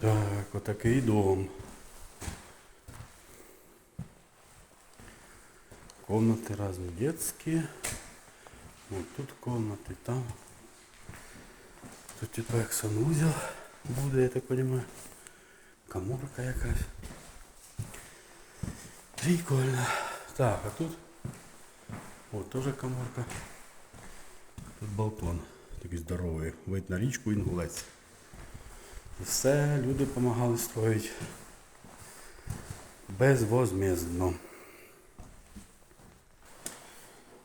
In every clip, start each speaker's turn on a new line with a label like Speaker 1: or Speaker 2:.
Speaker 1: Так, отакий дом. Комнаты разные детские. Вот тут комнаты, там. Тут типа як санузел буде, я так понимаю. Каморка якась. Прикольно. Так, а тут вот тоже каморка. Тут балкон. Такий здоровий. Вид на річку інгулець. Все люди допомагали строїти. Безвозмездно.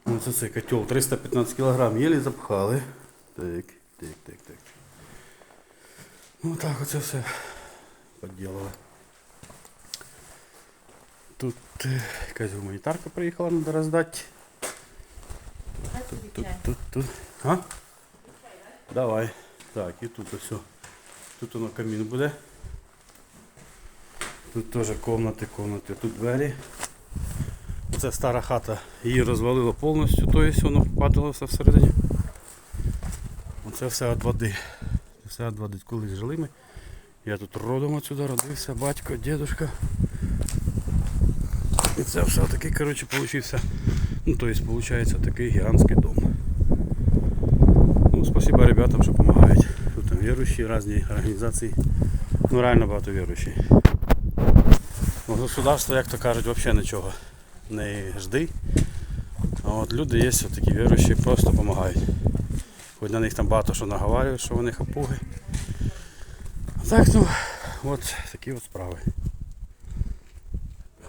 Speaker 1: Оце цей котел 315 кг єлі запхали. Так, так, так, так. Ну так оце все поділили. Тут е, якась гуманітарка приїхала, треба роздати. Тут, тут, тут, тут. А? Давай. Так, і тут ось. Тут воно камін буде. Тут теж комнати, комнати, тут двері. Це стара хата, її розвалило повністю, тобто воно падало все всередині. Оце все від води. Все від води. Колись жили ми. Я тут родом отсюди родився, батько, дідушка. І це все такий, коротше, получився. Ну, то есть, получается такий гігантський дом. Ну, спасибо ребятам, що допомагають. Тут разные организации. Ну реально багато віруючих. Ну, государство, як то кажуть, взагалі нічого не жди. А от люди є такі віруючі, просто допомагають. Хоч на них там багато що наговарюють, що вони хапуги. А так, ну, от такі от справи.